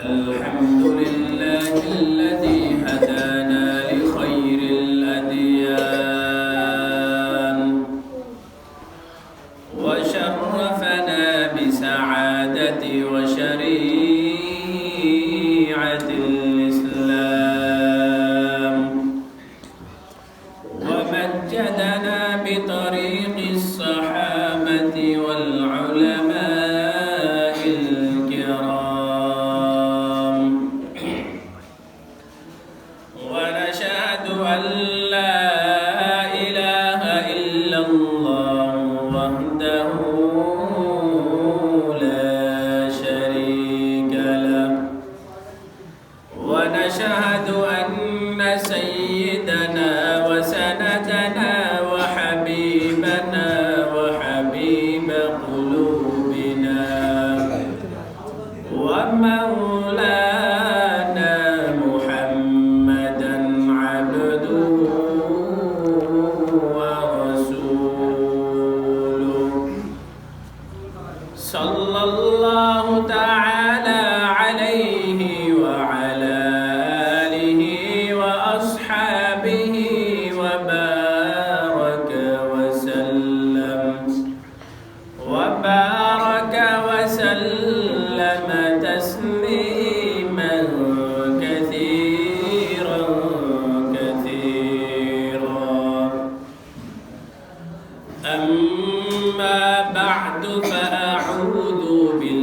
الحمد لله فأعوذ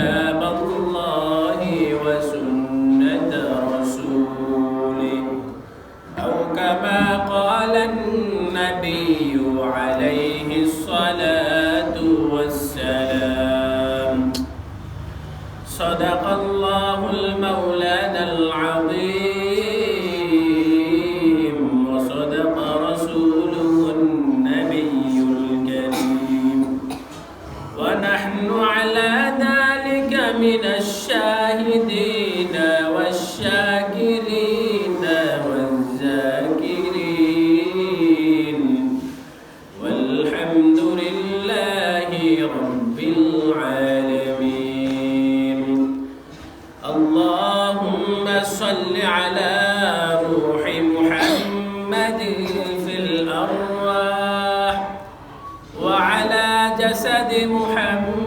كتاب جسد محمد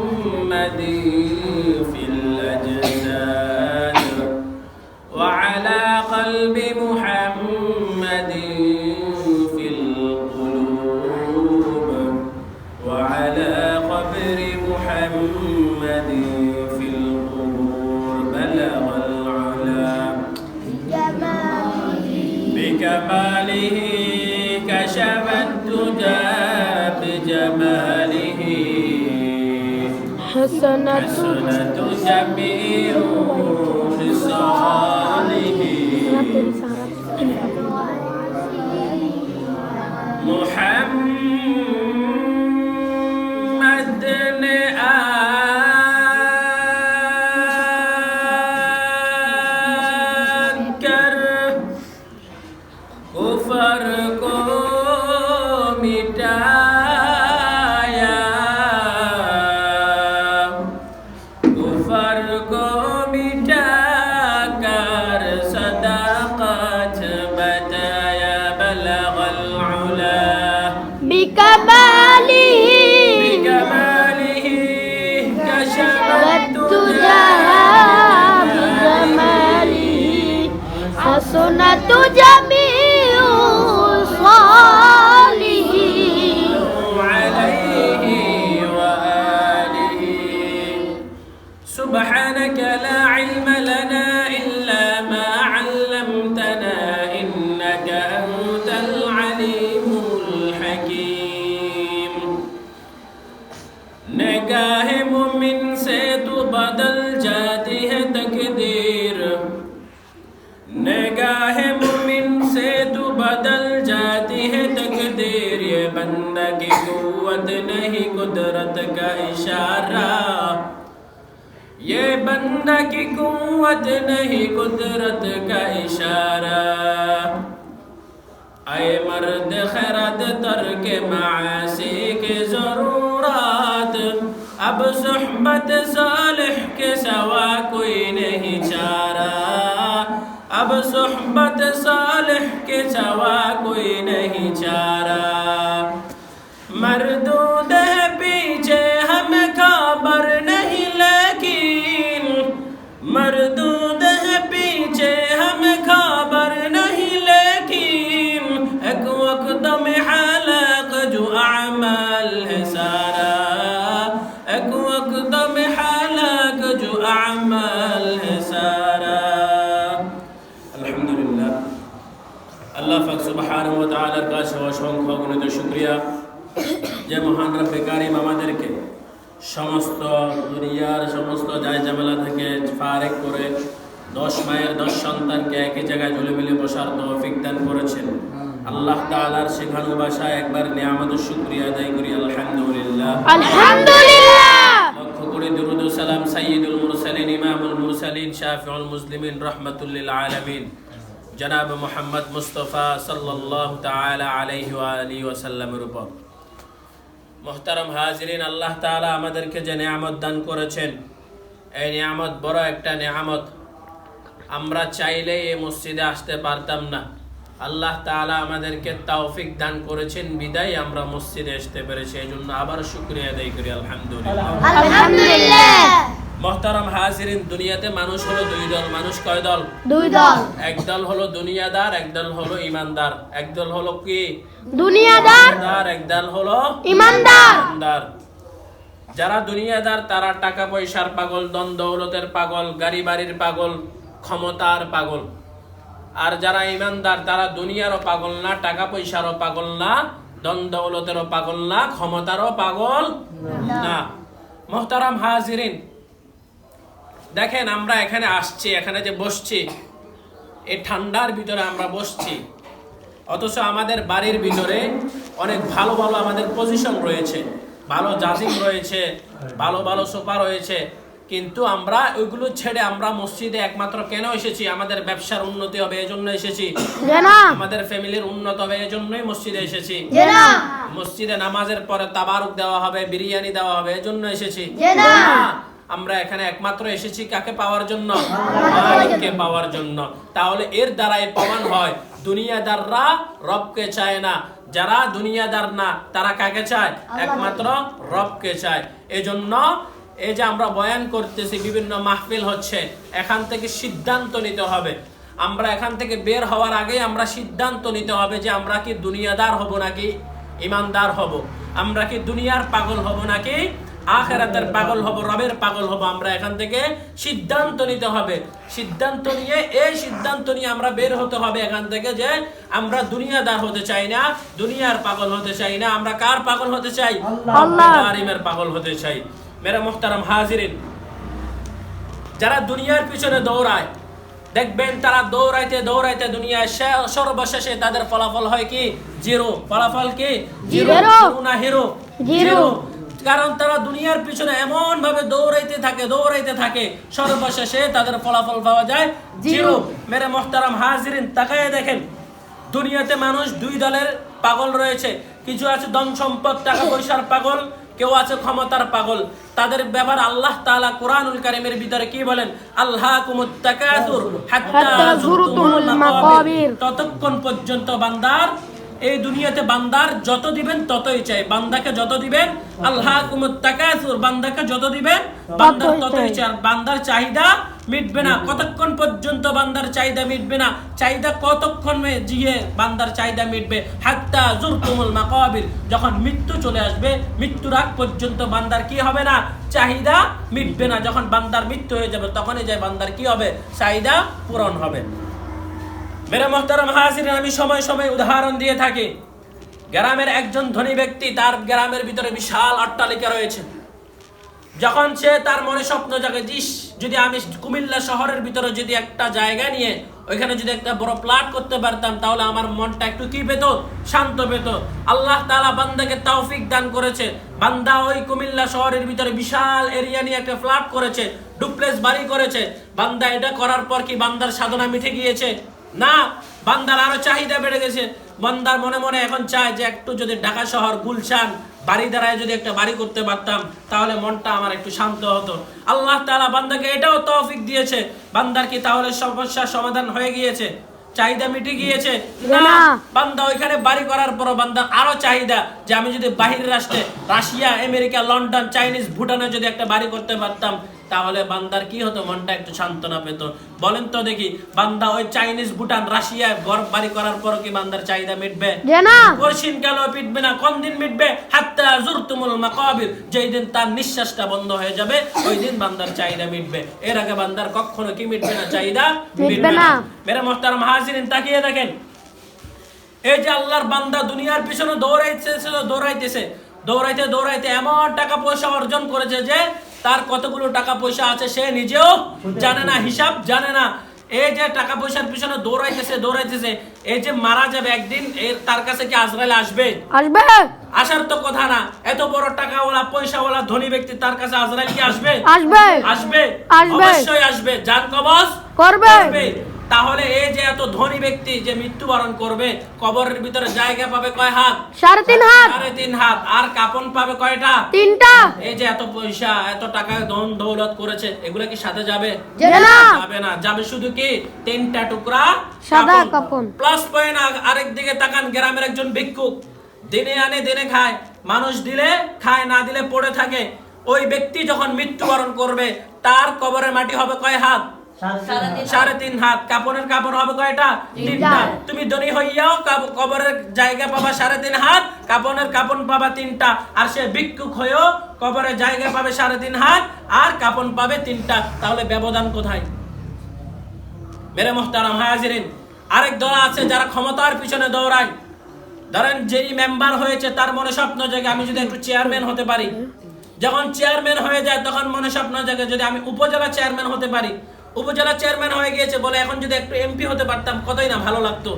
حسنة حسنة قدرت کا اشارہ۔ یہ بندہ کی قوت نہیں، قدرت کا اشارہ۔ اے مرد خیرت تر کے معاسی کی ضرورات، اب صحبت صالح کے سوا کوئی نہیں چارہ۔ اب صحبت صالح کے سوا کوئی نہیں چارہ۔ তাআলার কাছে অসংখ্য অগণিত শুকরিয়া। যে মহান রব্বে কারিম আমাদেরকে সমস্ত দুনিয়ার সমস্ত জায় জামেলা থেকে ফারেক করে দশ মায়ের দশ সন্তানকে একই জায়গায় ঝুলে মিলে বসার তৌফিক দান করেছেন। আল্লাহ তাআলার শেখানো ভাষায় একবার নিয়ামতের শুকরিয়া আদায় করি। আলহামদুলিল্লাহ। আলহামদুলিল্লাহ। লক্ষ করে দুরুদ ও সালাম সাইয়্যিদুল মুরসালিন ইমামুল মুরসালিন শাফিউল মুসলিমিন রাহমাতুল আলামিন। জনাব মোহাম্মদ মুস্তফা ওয়া আলিহি ওয়া সাল্লামের উপর। মুহতারাম হাজিরিন, আল্লাহ তাআলা আমাদেরকে যে নিয়ামত দান করেছেন, এই নিয়ামত বড় একটা নিয়ামত। আমরা চাইলে এই মসজিদে আসতে পারতাম না। আল্লাহ তাআলা আমাদেরকে তাওফিক দান করেছেন, বিদায় আমরা মসজিদে আসতে পেরেছি। এই জন্য আবার শুক্রিয়া আদায় করি আলহামদুলিল্লাহ। মহতারাম হাজিরিন দুনিয়াতে মানুষ হলো দুই দল। মানুষ কয় দল? দুই দল। এক দল হলো দুনিয়াদার এক দল হলো ইমানদার। এক দল হলো কি? দুনিয়াদার। এক দল হলো ইমানদার। ইমানদার। যারা দুনিয়াদার তারা টাকা পয়সার পাগল দন দৌলতের পাগল গাড়ি বাড়ির পাগল ক্ষমতার পাগল। আর যারা ইমানদার তারা দুনিয়ারও পাগল না টাকা পয়সারও পাগল না দন দৌলতেরও পাগল না ক্ষমতারও পাগল না। মোহতারাম হাজিরিন দেখেন আমরা এখানে আসছি এখানে যে বসছি এই ঠান্ডার ভিতরে আমরা বসছি। অথচ আমাদের বাড়ির ভিতরে অনেক ভালো ভালো আমাদের পজিশন রয়েছে। ভালো জাজিম রয়েছে ভালো ভালো সোফা রয়েছে। কিন্তু আমরা ওইগুলো ছেড়ে আমরা মসজিদে একমাত্র কেন এসেছি? আমাদের ব্যবসার উন্নতি হবে এজন্য এসেছি। আমাদের ফ্যামিলির উন্নত হবে এজন্যই মসজিদে এসেছি। মসজিদে নামাজের পরে তাবারুক দেওয়া হবে বিরিয়ানি দেওয়া হবে এজন্য এসেছি। যে না। না, আমরা এখানে একমাত্র এসেছি কাকে পাওয়ার জন্য? মালিককে পাওয়ার জন্য। তাহলে এর দ্বারাই প্রমাণ হয় দুনিয়াদাররা রবকে চায় না। যারা দুনিয়াদার না তারা কাকে চায়? একমাত্র রবকে চায়। এজন্য এই যে আমরা বয়ান করতেছি বিভিন্ন মাহফিল হচ্ছে এখান থেকে সিদ্ধান্ত নিতে হবে। আমরা এখান থেকে বের হওয়ার আগেই আমরা সিদ্ধান্ত নিতে হবে যে আমরা কি দুনিয়াদার হব নাকি ইমানদার হব? আমরা কি দুনিয়ার পাগল হব নাকি আখেরাতের পাগল হব রবের পাগল হব আমরা এখান থেকে। সিদ্ধান্ত নিতে হবে। সিদ্ধান্ত নিয়ে এই সিদ্ধান্ত নিয়ে আমরা বের হতে হবে এখান থেকে যে আমরা দুনিয়াদার হতে চাই না দুনিয়ার পাগল হতে চাই না। আমরা কার পাগল হতে চাই? আল্লাহ। কারিমের পাগল হতে চাই। মেরা মোহতারাম হাজিরিন যারা দুনিয়ার পিছনে দৌড়ায় দেখবেন তারা দৌড়াইতে দৌড়াইতে দুনিয়ায় সর্বশেষে তাদের ফলাফল হয় কি? জিরো। ফলাফল কি? জিরো। না হিরো? জিরো। কারণ তারা দুনিয়ার পিছনে এমন ভাবে দৌড়াইতে থাকে দৌড়াইতে থাকে। সর্বশেষে তাদের ফলাফল পাওয়া যায় জিরো। মেরে মোহতারাম হাজিরিন তাকায় দেখেন দুনিয়াতে মানুষ দুই দলের পাগল রয়েছে। কিছু আছে ধন সম্পদ টাকা পয়সার পাগল কেউ আছে ক্ষমতার পাগল। তাদের ব্যাপার আল্লাহ তাআলা কোরআনুল কারীমের ভিতরে কি বলেন? আল্লাহ হাত্তা যুরতুমুল মাকাবির। ততক্ষণ পর্যন্ত বান্দার এই দুনিয়াতে বান্দার যত দিবেন ততই চাই। বান্দাকে যত দিবেন আল্লাহ কুমুত্তাকাসুর বান্দাকে যত দিবেন বান্দার ততই চাই। বান্দার চাহিদা মিটবে না। কতক্ষণ পর্যন্ত বান্দার চাহিদা মিটবে না? চাহিদা কতক্ষণ জিয়ে বান্দার চাহিদা মিটবে? হাত্তা জুরতুমুল মাকাবির। যখন মৃত্যু চলে আসবে মৃত্যুর আগ পর্যন্ত বান্দার কি হবে না? চাহিদা মিটবে না। যখন বান্দার মৃত্যু হয়ে যাবে তখনই যায় বান্দার কি হবে? চাহিদা পূরণ হবে। মেরে মোহতারাম হাজির আমি সময় সময় উদাহরণ দিয়ে থাকি গ্রামের একজন ধনী ব্যক্তি তার গ্রামের ভিতরে বিশাল অট্টালিকা রয়েছে যখন সে তার মনে স্বপ্ন জাগে দিস যদি আমি কুমিল্লা শহরের ভিতরে যদি একটা জায়গা নিয়ে ওইখানে যদি একটা বড় প্লাট করতে পারতাম তাহলে আমার মনটা একটু কি পেত শান্ত পেত আল্লাহ তাআলা বান্দাকে তৌফিক দান করেছে। বান্দা ওই কুমিল্লা শহরের ভিতরে বিশাল এরিয়া নিয়ে একটা ফ্ল্যাট করেছে, ডুপ্লেস বাড়ি করেছে। বান্দা এটা করার পর কি বান্দার সাধনা মিটে গিয়েছে? না বান্দার আরও চাহিদা বেড়ে গেছে। বান্দার মনে মনে এখন চায় যে একটু যদি ঢাকা শহর গুলশান বাড়ি দ্বারায় যদি একটা বাড়ি করতে পারতাম তাহলে মনটা আমার একটু শান্ত হতো। আল্লাহ তাআলা বান্দাকে এটাও তৌফিক দিয়েছে। বান্দার কি তাহলে সমস্যার সমাধান হয়ে গিয়েছে? চাহিদা মিটে গিয়েছে? না। বান্দা ওইখানে বাড়ি করার পর বান্দা আরও চাহিদা যে আমি যদি বাহির রাষ্ট্রে রাশিয়া আমেরিকা লন্ডন চাইনিজ ভুটানে যদি একটা বাড়ি করতে পারতাম তাহলে বান্দার কি হতো? মনটা একটু সান্ত্বনা পেত। বলেন তো দেখি বান্দা ওই চাইনিজ ভুটান রাশিয়ায় ঘর বাড়ি করার পর কি বান্দার চাহিদা মিটবে? যে না কঠিন কালো মিটবে না? কোন দিন মিটবে? হাত্তা জুরতুমুল মাকাবির। যেই দিন তার নিঃশ্বাসটা বন্ধ হয়ে যাবে ওই দিন বান্দার চাহিদা মিটবে। এর আগে বান্দার কখনো কি মিটবে না? চাহিদা মিটবে না। মেরে মোহতারাম হাজিরিন তাকিয়ে দেখেন। এই যে আল্লাহর বান্দা দুনিয়ার পিছনে দৌড়াইতেছে দৌড়াইতেছে দৌড়াইতে দৌড়াইতে এমন টাকা পয়সা অর্জন করেছে যে তার কতগুলো টাকা পয়সা আছে সে নিজেও জানে না হিসাব জানে না। এই যে টাকা পয়সার পিছনে দৌড়াইতেছে দৌড়াইতেছে এই যে মারা যাবে একদিন এর তার কাছে কি আজরাইল আসবে? আসবে। আসার তো কথা না এত বড় টাকা টাকাওয়ালা পয়সাওয়ালা ধনী ব্যক্তি তার কাছে আজরাইল কি আসবে? আসবে। আসবে। আসবে। অবশ্যই আসবে। জান কবজ। করবে। করবে। তাহলে এই যে এত ধনী ব্যক্তি যে মৃত্যুবরণ করবে কবরের ভিতরে জায়গা পাবে কয় হাত? সাড়ে তিন হাত। সাড়ে তিন হাত। আর কাপন পাবে কয়টা? তিনটা। এই যে এত পয়সা এত টাকা ধন দৌলত করেছে এগুলা কি সাথে যাবে? যাবে না। যাবে শুধু কি? তিনটা টুকরা সাদা কাপন। প্লাস পয়েন্ট আরেক দিকে তাকান গ্রামের একজন ভিক্ষুক। দিনে আনে দিনে খায়। মানুষ দিলে খায় না দিলে পড়ে থাকে। ওই ব্যক্তি যখন মৃত্যুবরণ করবে তার কবরের মাটি হবে কয় হাত? সাড়ে তিন হাত। কাপড়ের কাপড় হবে কয়টা? তিনটা। তুমি ধনী হইয়াও কবরের জায়গা পাবা সাড়ে তিন হাত কাপড়ের কাপড় পাবা তিনটা। আর সে ভিক্ষুক হয়েও কবরের জায়গা পাবে সাড়ে তিন হাত আর কাপড় পাবে তিনটা। তাহলে ব্যবধান কোথায়? মেরে মোহতারাম হাজিরিন। আরেক দল আছে যারা ক্ষমতার পিছনে দৌড়ায়। ধরেন যেই মেম্বার হয়েছে তার মনে স্বপ্ন জাগে আমি যদি একটু চেয়ারম্যান হতে পারি। যখন চেয়ারম্যান হয়ে যায় তখন মনে স্বপ্ন জাগে যদি আমি উপজেলা চেয়ারম্যান হতে পারি। উপজেলা চেয়ারম্যান হয়ে গিয়েছে বলে এখন যদি একটু এমপি হতে পারতাম কতই না ভালো লাগতো।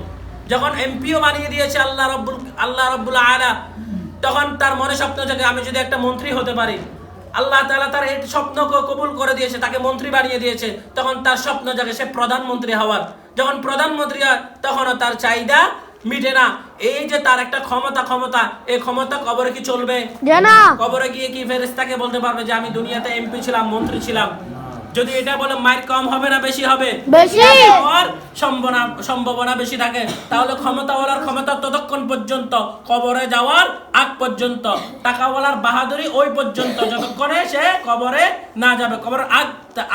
যখন এমপিও বানিয়ে দিয়েছে আল্লাহ রব্বুল আল্লাহ রব্বুল আলা তখন তার মনে স্বপ্ন জাগে আমি যদি একটা মন্ত্রী হতে পারি। আল্লাহ তাআলা তার এই স্বপ্নকে কবুল করে দিয়েছে তাকে মন্ত্রী বানিয়ে দিয়েছে। তখন তার স্বপ্ন জাগে সে প্রধানমন্ত্রী হওয়ার। যখন প্রধানমন্ত্রী হয় তখনও তার চাহিদা মিটে না। এই যে তার একটা ক্ষমতা ক্ষমতা এই ক্ষমতা কবরে কি চলবে? কবরে গিয়ে কি ফেরেস্তাকে বলতে পারবে যে আমি দুনিয়াতে এমপি ছিলাম মন্ত্রী ছিলাম? যদি এটা বলে মাইর কম হবে না বেশি হবে বেশি। হওয়ার সম্ভাবনা সম্ভাবনা বেশি থাকে। তাহলে ক্ষমতাওয়ালার ক্ষমতা ততক্ষণ পর্যন্ত কবরে যাওয়ার আগ পর্যন্ত টাকাওয়ালার বাহাদুরি ওই পর্যন্ত যতক্ষণে সে কবরে না যাবে। কবরের আগ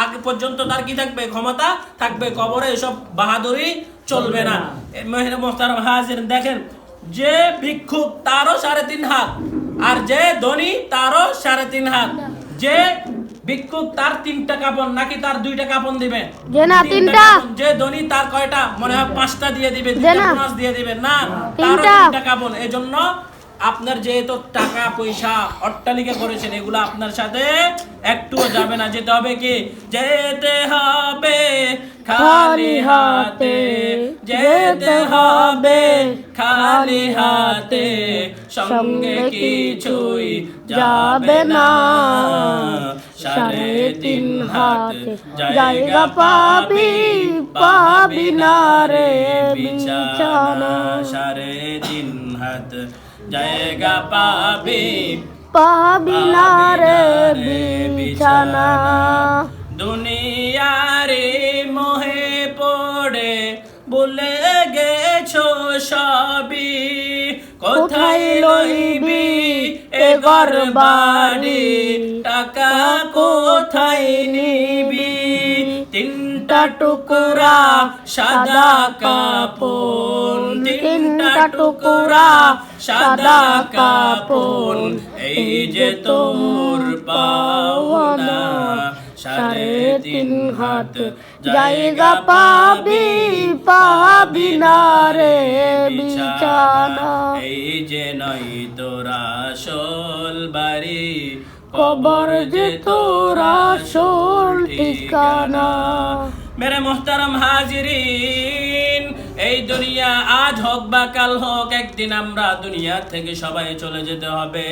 আগ পর্যন্ত তার কি থাকবে? ক্ষমতা থাকবে। কবরে এসব বাহাদুরি চলবে না। মোহতারাম হাজির দেখেন যে ভিক্ষুক তারও সাড়ে তিন হাত আর যে ধনী তারও সাড়ে তিন হাত। যে ভিক্ষুক তার তিনটা কাপন নাকি তার দুইটা কাপন দিবে যে না, তিনটা। যে ধনী তার কয়টা? মনে হয় পাঁচটা দিয়ে দিবে দুইটা বোনাস দিয়ে দিবে না তিনটা। তিনটা কাপন। এজন্য আপনার যেহেতু টাকা পয়সা অট্টালিকা করেছেন এগুলো আপনার সাথে একটুও যাবে না। যেতে হবে কি? যেতে হবে খালি হাতে। যেতে হবে খালি হাতে। সঙ্গে কিছুই যাবে না। সাড়ে তিন হাত জায়গা পাবি পাবি না রে বিছানা। সাড়ে তিন হাত জায়গা পাবি পাবি না রে বিছানা। দুনিয়ারে মোহে পড়ে বলে গেছো সবই। কোথায় লইবি এ ঘর বাড়ি? টাকা কোথায় নিবি? তিনটা টুকরা সাদা কাপড়। তিনটা টুকরা সাদা কাপড়। এই যে তোর পাওনা। সাড়ে তিন হাত জায়গা পাবি পাবি না রে বিছানা এই যে নয় তোরা সোল বাড়ি কবর যে তোরা সোল ঠিকানা। মেরে মোহতারাম হাজিরিন এই দুনিয়া আজ হোক বা কাল হোক, একদিন আমরা দুনিয়া থেকে সবাই চলে যেতে হবে।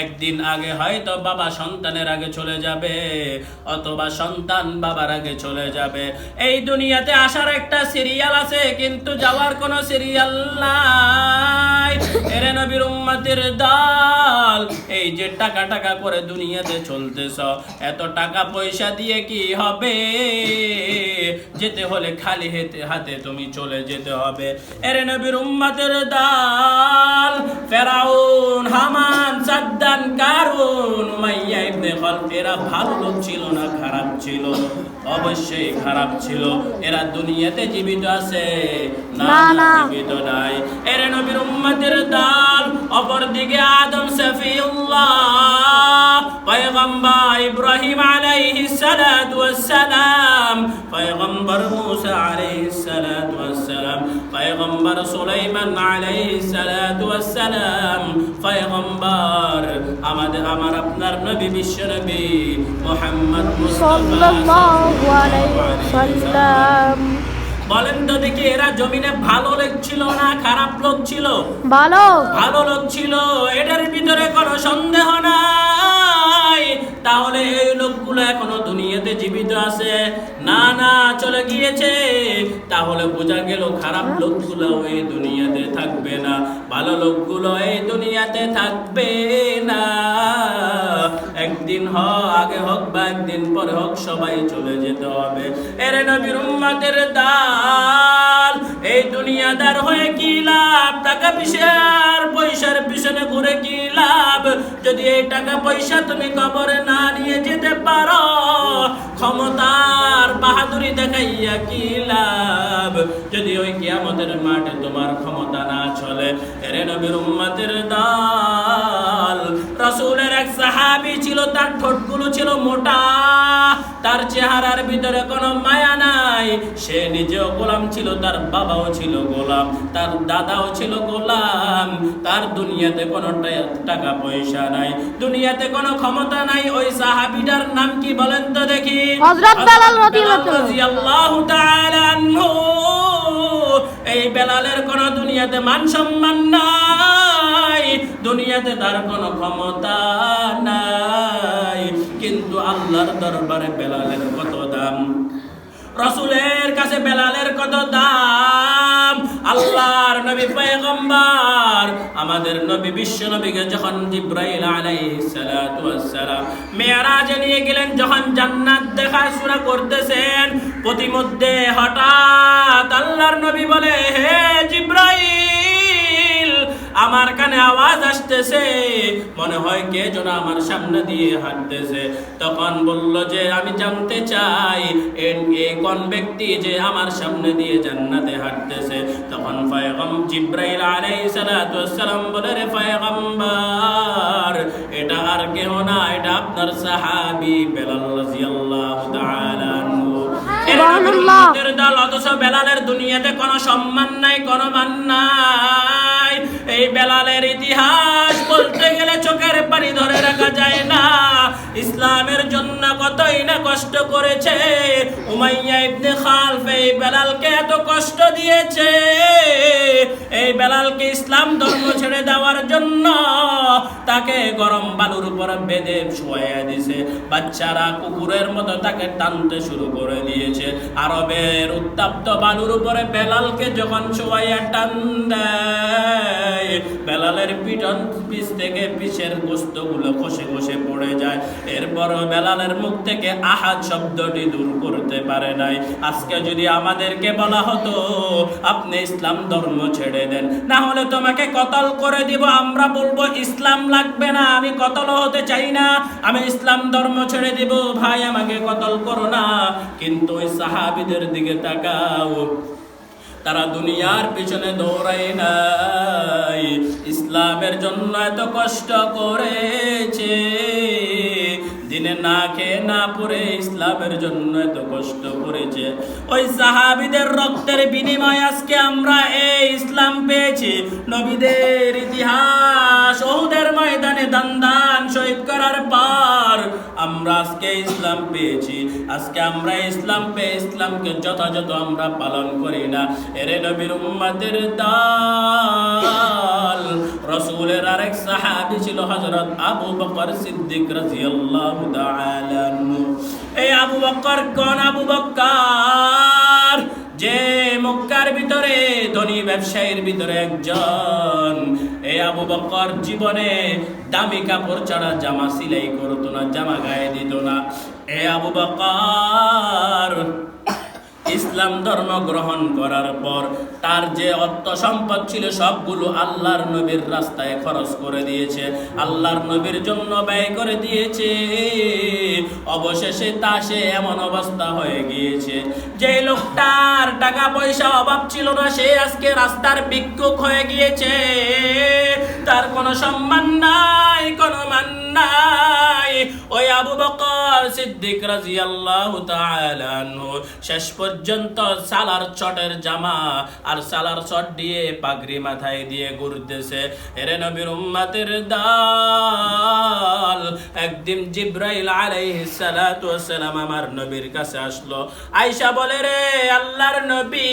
একদিন আগে হয়তো বাবা সন্তানের আগে চলে যাবে, অথবা সন্তান বাবার আগে চলে যাবে। এই দুনিয়াতে আসার একটা সিরিয়াল আছে, কিন্তু যাওয়ার কোনো সিরিয়াল নাই। এরে নবীর উম্মতের দল, এই যে টাকা টাকা করে দুনিয়াতে চলতেছ, এত টাকা পয়সা দিয়ে কি হবে? যেতে হলে খালি হাতে হাতে তুমি চলে যেতে হবে। এরে নবীর উম্মতের দল ফেরাউন হামান সাদ্দান কারুন উমাইয়া ইবনে খলফ এরা ভালো লোক ছিল না খারাপ ছিল। অবশ্যই খারাপ ছিল। এরা দুনিয়াতে জীবিত আছে না না। জীবিত নাই। এর নবীর উম্মতের দল অপরদিকে আদম সফিউল্লাহ পয়গম্বর ইব্রাহিম আলাইহিস সালাতু ওয়াস সালাম পয়গম্বর মুসা আলাইহিস সালাতু ওয়াস সালাম পয়গম্বর সুলাইমান আলাইহিস সালাতু ওয়াস সালাম পয়গম্বর আমাদের আমার আপনার নবী বিশ্ব নবী মুহাম্মদ সাল্লাল্লাহু আলাইহি ওয়াসাল্লাম বলেন তো দেখি এরা জমিনে ভালো লোক ছিল না খারাপ লোক ছিল? ভালো। ভালো লোক ছিল এটার ভিতরে কোনো সন্দেহ নাই। তাহলে এই লোকগুলো এখনও দুনিয়াতে জীবিত আছে। না না, চলে গিয়েছে। তাহলে বোঝা গেল খারাপ লোকগুলো এই দুনিয়াতে থাকবে না। ভালো লোকগুলো এই দুনিয়াতে থাকবে না। একদিন হ আগে হোক বা একদিন পরে হোক, সবাই চলে যেতে হবে। এরে নবীর উম্মাদের দাল, এই দুনিয়াদার হয়ে কি লাভ? টাকা পয়সার পয়সার পিছনে ঘুরে কি লাভ? যদি এই টাকা পয়সা তুমি কবরে না নিয়ে যেতে পারো। ক্ষমতার বাহাদুরি দেখাইয়া কি লাভ? যদি ওই কিয়ামতের মাঠে তোমার ক্ষমতা না চলে, এরে নবীর উম্মাতের দাল। রাসূলের এক সাহাবি ছিল, তার ঠোঁটগুলো ছিল মোটা। তার চেহারার ভিতরে কোনো মায়া নাই। সে নিজেও গোলাম ছিল তার বাবাও ছিল গোলাম তার দাদাও ছিল গোলাম। তার দুনিয়াতে কোনো টাকা পয়সা নাই দুনিয়াতে কোনো ক্ষমতা নাই। ওই সাহাবিটার নাম কি বলেন তো দেখি? হযরত বেলাল রাদিয়াল্লাহু তাআলা আনহু। এই বেলালের কোন দুনিয়াতে মান সম্মান নাই দুনিয়াতে তার কোনো ক্ষমতা নাই। কিন্তু আল্লাহর দরবারে বেলালের কত দাম? রসুলের কাছে বেলালের কত দাম? আল্লাহর নবী পয়গম্বর, আমাদের নবী বিশ্ব নবীকে যখন জিব্রাইল আলাইহিস সালাতু ওয়াস সালাম মেরাজে নিয়ে গেলেন, যখন জান্নাত দেখাশোনা করতেছেন, প্রতিমধ্যে হঠাৎ আল্লাহর নবী বলে, হে জিব্রাইল! আমার কানে আওয়াজ আসতেছে। মনে হয় কে যেন আমার সামনে দিয়ে হাঁটতেছে। তখন বলল যে আমি জানতে চাই কোন ব্যক্তি যে আমার সামনে দিয়ে জান্নাতে হাঁটতেছে? তখন ফায়গম জিব্রাইল ওয়াস সালাম বলে রে ফায়গম্বর এটা আর কেউ না এটা আপনার সাহাবী বেলাল রাদিয়াল্লাহু তাআলা দল অথচ বেলালের দুনিয়াতে কোনো সম্মান নাই কোনো মান নাই। এই বেলালের ইতিহাস বলতে গেলে চোখের পানি ধরে রাখা যায় না। ইসলামের জন্য কতই না কষ্ট করেছে। উমাইয়া ইবনে খালফ এই বেলালকে এত কষ্ট দিয়েছে। এই বেলালকে ইসলাম ধর্ম ছেড়ে দেওয়ার জন্য তাকে গরম বালুর উপর বেঁধে শোয়া দিছে। বাচ্চারা কুকুরের মতো তাকে টানতে শুরু করে দিয়েছে। আরবের উত্তাপ্ত বালুর উপরে বেলালকে যখন শোয়াইয়া টান দেয়, বেলালের পিঠন পিছ থেকে পিছের গোস্তগুলো খসে খসে পড়ে যায়। এরপর বেলালের মুখ থেকে আহাদ শব্দটি দূর করতে পারে নাই। আজকে যদি আমাদেরকে বলা হতো, আপনি ইসলাম ধর্ম ছেড়ে দেন। না হলে তোমাকে কতল করে দিব? আমরা বলব, ইসলাম লাগবে না, আমি কতল হতে চাই না। আমি ইসলাম ধর্ম ছেড়ে দিব, ভাই, আমাকে কতল করো না। কিন্তু ওই সাহাবিদের দিকে তাকাও। তারা দুনিয়ার পিছনে দৌড়ায় নাই। ইসলামের জন্য এত কষ্ট করেছে দিনে না খেয়ে না পড়ে ইসলামের জন্য এত কষ্ট করেছে। ওই সাহাবিদের রক্তের বিনিময় আজকে আমরা এই ইসলাম পেয়েছি। নবীদের ইতিহাস ওদের ময়দানে দান দান শহীদ করার পর আমরা আজকে ইসলাম পেয়েছি। আজকে আমরা ইসলাম পেয়ে ইসলামকে যথাযথ আমরা পালন করি না। এরে নবীর উম্মাদের দাল। রসুলের আরেক সাহাবি ছিল হযরত আবু বকর সিদ্দিক রাদিয়াল্লাহু তাআলা এই আবু বকর কোন আবু বকর? যে মক্কার ভিতরে ধনী ব্যবসায়ীর ভিতরে একজন, এ আবু বকর জীবনে দামি কাপড় ছাড়া জামা সিলাই করতো না, জামা গায়ে দিত না। এ আবু বকর ইসলাম ধর্ম গ্রহণ করার পর তার যে অর্থ সম্পদ ছিল সবগুলো আল্লাহর নবীর রাস্তায় খরচ করে দিয়েছে। আল্লাহর নবীর জন্য ব্যয় করে দিয়েছে। অবশেষে তা সে এমন অবস্থা হয়ে গিয়েছে। যে লোকটার টাকা পয়সা অভাব ছিল না, সে আজকে রাস্তার ভিক্ষুক হয়ে গিয়েছে। তার কোনো সম্মান নাই, কোনো মান নাই। ওই আবু বকর সিদ্দিক রাদিয়াল্লাহু তাআলা শেষ পর্যন্ত সালার চটের জামা আর সালার চট দিয়ে পাগড়ি মাথায় দিয়ে ঘুরতেছে। এরে নবীর উম্মতের দাল। একদিন জিব্রাইল আলাইহিস সালাতু ওয়াসসালাম আমার নবীর কাছে আসলো। আয়েশা বলে, রে আল্লাহর নবী,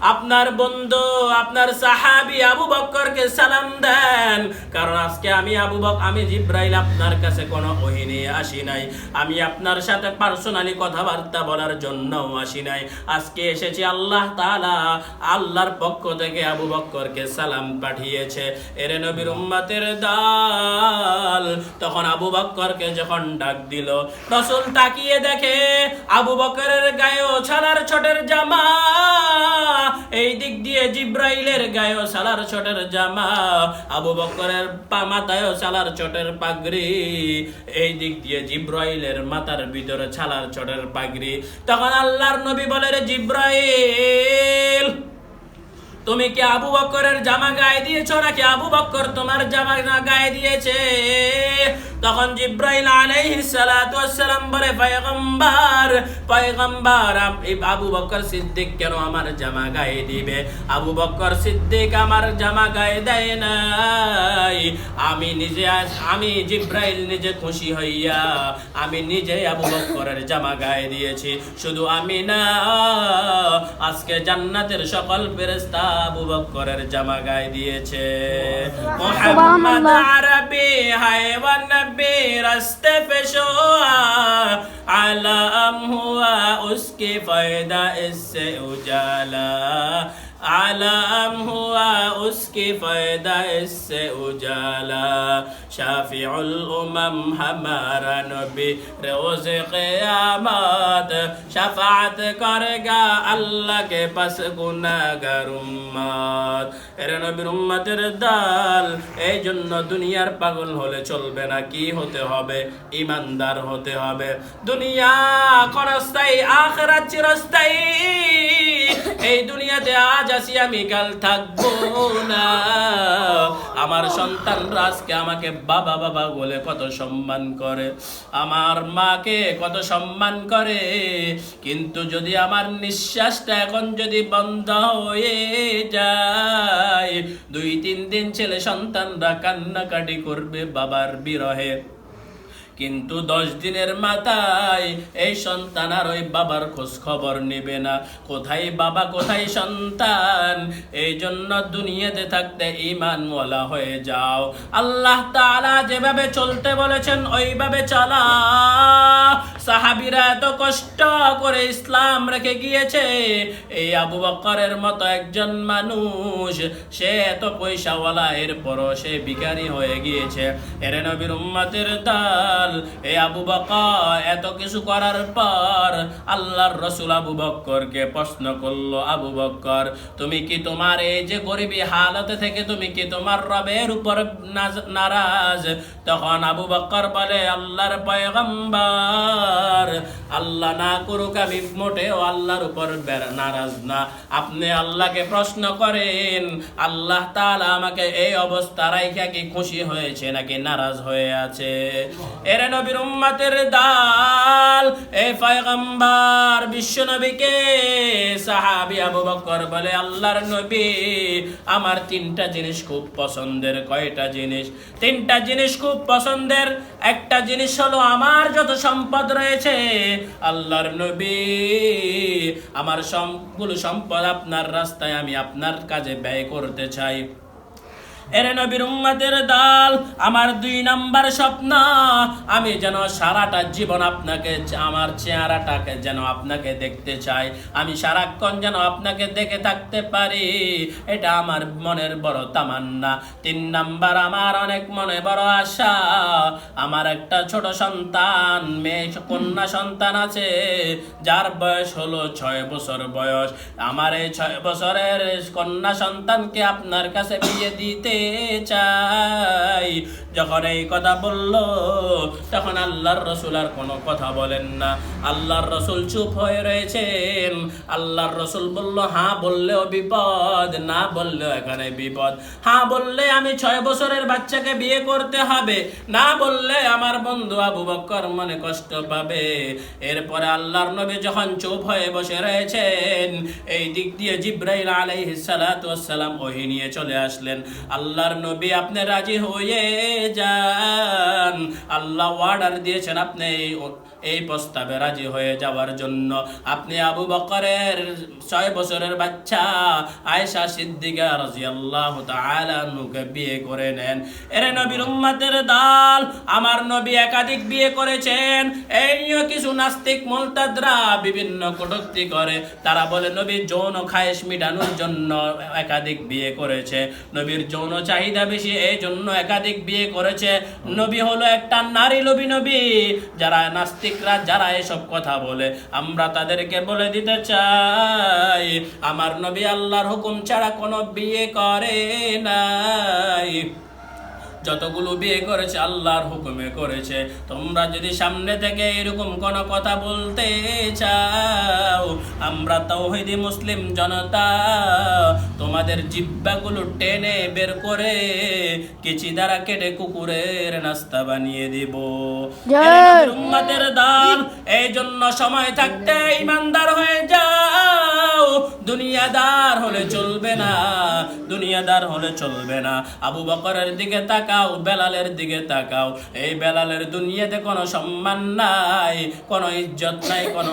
আপনার বন্ধু, আপনার সাহাবি আবু বক্করকে সালাম দেন। কারণ আজকে আমি আবু বক আমি জিব্রাইল আপনার কাছে কোনো ওহি নিয়ে আসি নাই। আমি আপনার সাথে পার্সোনালি কথাবার্তা বলার জন্য আসি নাই। আজকে এসেছি আল্লাহ তাআলা, আল্লাহর পক্ষ থেকে আবু বক্করকে সালাম পাঠিয়েছে। এরে নবীর উম্মতের দাল। তখন আবু বক্করকে যখন ডাক দিল, রসুল তাকিয়ে দেখে, আবু বকরের গায়েও ছাড়ার ছোটের জামা। এই দিক দিয়ে জিব্রাইলের গায়েও সালার ছোটের জামা। আবু বকরের মাথায়ও সালার ছোটের পাগড়ি। এই দিক দিয়ে জিব্রাইলের মাথার ভিতরে ছালার চটের পাগড়ি। তখন আল্লাহর নবী বলে, রে জিব্রাইল! তুমি কি আবু বক্করের জামা গায়ে দিয়েছ নাকি আবু বক্কর তোমার জামা গায়ে দিয়েছে? তখন জিব্রাইল আলাইহিস সালাতু ওয়াসসালাম বলে, পয়গম্বর পয়গম্বর এই আবু বক্কর সিদ্দিক কেন আমার জামা গায়ে দিবে? আবু বক্কর সিদ্দিক আমার জামা গায়ে দেয় নাই। আমি নিজে আমি জিব্রাইল নিজে খুশি হইয়া, আমি নিজে আবু বক্করের জামা গায়ে দিয়েছি। শুধু আমি না, আজকে জান্নাতের সকল ফেরেশতা আবু বকরের জামা গায়ে দিয়েছে। মোহাম্মদ আরবি হাইওয়ান নবী রাস্তে পেশো আলাম হুয়া উসকে ফায়দা ইসসে উজালা। आलम हुआ उसकी फायदा इससे उजाला शाफिउल उमम हमारा नबी रोज क़यामत शफात करेगा अल्लाह के पास गुनाहगार उम्मत এর নবীর উম্মতের দাল এই জন্য দুনিয়ার পাগল হলে চলবে না কি হতে হবে ইমানদার হতে হবে দুনিয়া ক্ষণস্থায়ী আখরাত চিরস্থায়ী এই দুনিয়াতে আজ আসি আমি কাল থাকব না। আমার সন্তানরা আজকে আমাকে বাবা বাবা বলে কত সম্মান করে। আমার মাকে কত সম্মান করে। কিন্তু যদি আমার নিঃশ্বাসটা এখন যদি বন্ধ হয়ে যায়, দুই, তিন দিন ছেলে সন্তানরা কান্নাকাটি করবে বাবার বিরহে। কিন্তু দশ দিনের মাথায় এই সন্তান আর ওই বাবার খোঁজ খবর নেবে না। কোথায় বাবা, কোথায় সন্তান? এই জন্য দুনিয়াতে থাকতে ইমানওয়ালা হয়ে যাও। আল্লাহ তাআলা যেভাবে চলতে বলেছেন, ওইভাবে চলা। সাহাবিরা এত কষ্ট করে ইসলাম রেখে গিয়েছে। এই আবু বকরের মতো একজন মানুষ, সে এত পয়সাওয়ালা, এরপরও সে ভিখারি হয়ে গিয়েছে। এর নবীর উম্মতের দাল এই আবু বকর, এত কিছু করার পর আল্লাহর রসুল আবু প্রশ্ন করল, আবু তুমি কি তোমার এই যে থেকে তুমি কি তোমার রবের উপর নারাজ? তখন আবু বলে, আল্লাহর পয়গম্বর, আল্লাহ না করুক আমি মোটেও আল্লাহর উপর নারাজ না। আপনি আল্লাহকে প্রশ্ন করেন, আল্লাহ তাআলা আমাকে এই অবস্থা রাইখা কি খুশি হয়েছে নাকি নারাজ হয়ে আছে? এরে নবীর উম্মাতের দাল। এ পয়গম্বর বিশ্ব নবীকে সাহাবী আবু বকর বলে, আল্লাহর নবী, আমার তিনটা জিনিস খুব পছন্দের। কয়টা জিনিস? তিনটা জিনিস খুব পছন্দের। একটা জিনিস হলো, আমার যত সম্পদ রয়েছে, আল্লাহর নবী, আমার সবগুলো সম্পদ আপনার রাস্তায় আমি আপনার কাজে ব্যয় করতে চাই। এরে নবীর উম্মাদের দাল, আমার দুই নাম্বার স্বপ্ন। আমি যেন সারাটা জীবন আপনাকে, আমার চেহারাটাকে যেন আপনাকে দেখতে চাই। আমি সারাক্ষণ যেন আপনাকে দেখে থাকতে পারি। এটা আমার মনের বড় তামান্না। তিন নাম্বার আমার অনেক মনে বড় আশা। আমার একটা ছোট সন্তান, মেয়ে, কন্যা সন্তান আছে। যার বয়স হলো ছয় বছর বয়স। আমার এই ছয় বছরের কন্যা সন্তানকে আপনার কাছে বিয়ে দিতে চাই যখন এই কথা বলল, তখন আল্লাহর রসুল আর কোনো কথা বলেন না। আল্লাহর রসুল চুপ হয়ে রয়েছেন। আল্লাহর রসুল বলল হ্যাঁ বললেও বিপদ, না বললেও এখানে বিপদ। হ্যাঁ বললে আমি ছয় বছরের বাচ্চাকে বিয়ে করতে হবে। না বললে আমার বন্ধু আবু বক্কর মনে কষ্ট পাবে। এরপরে আল্লাহর নবী যখন চুপ হয়ে বসে রয়েছেন, এই দিক দিয়ে জিব্রাইল আলাইহিস ওয়াসসালাম ওহি নিয়ে চলে আসলেন। আল্লাহর নবী আপনি রাজি হয়ে যান। আল্লাহ অর্ডার দিয়েছেন আপনি এই- প্রস্তাবে রাজি হয়ে যাওয়ার জন্য। আপনি আবু বকরের ছয় বছরের বাচ্চা আয়েশা সিদ্দিকা রাদিয়াল্লাহু তাআলা নুকে বিয়ে করে নেন। এর নবীর উম্মতের দাল, আমার নবী একাধিক বিয়ে করেছেন। এই নিয়ে কিছু নাস্তিক মুলতাদরা বিভিন্ন কটূক্তি করে। তারা বলে, নবী যৌন খায়েশ মিটানোর জন্য একাধিক বিয়ে করেছে। নবীর যৌন চাহিদা বেশি, এই জন্য একাধিক বিয়ে করেছে। নবী হলো একটা নারী লোভী নবী। যারা নাস্তিকরা, যারা এসব কথা বলে, আমরা তাদেরকে বলে দিতে চাই, আমার নবী আল্লাহর হুকুম ছাড়া কোনো বিয়ে করে নাই। যতগুলো বিয়ে করেছে আল্লাহর হুকুমে করেছে। তোমরা যদি সামনে থেকে এরকম কোন কথা বলতে চাও আমরা তৌহিদি মুসলিম জনতা তোমাদের জিব্বাগুলো টেনে বের করে কিচি দ্বারা কেটে কুকুরের নাস্তা বানিয়ে দিব। উম্মতের দাল এই জন্য সময় থাকতে ইমানদার হয়ে যাও। দুনিয়াদার হলে চলবে না দুনিয়াদার হলে চলবে না। আবু বকরের দিকে তাকাও বেলালের দিকে তাকাও। এই বেলালের দুনিয়াতে কোনো সম্মান নাই কোনো ইজ্জত নাই কোনো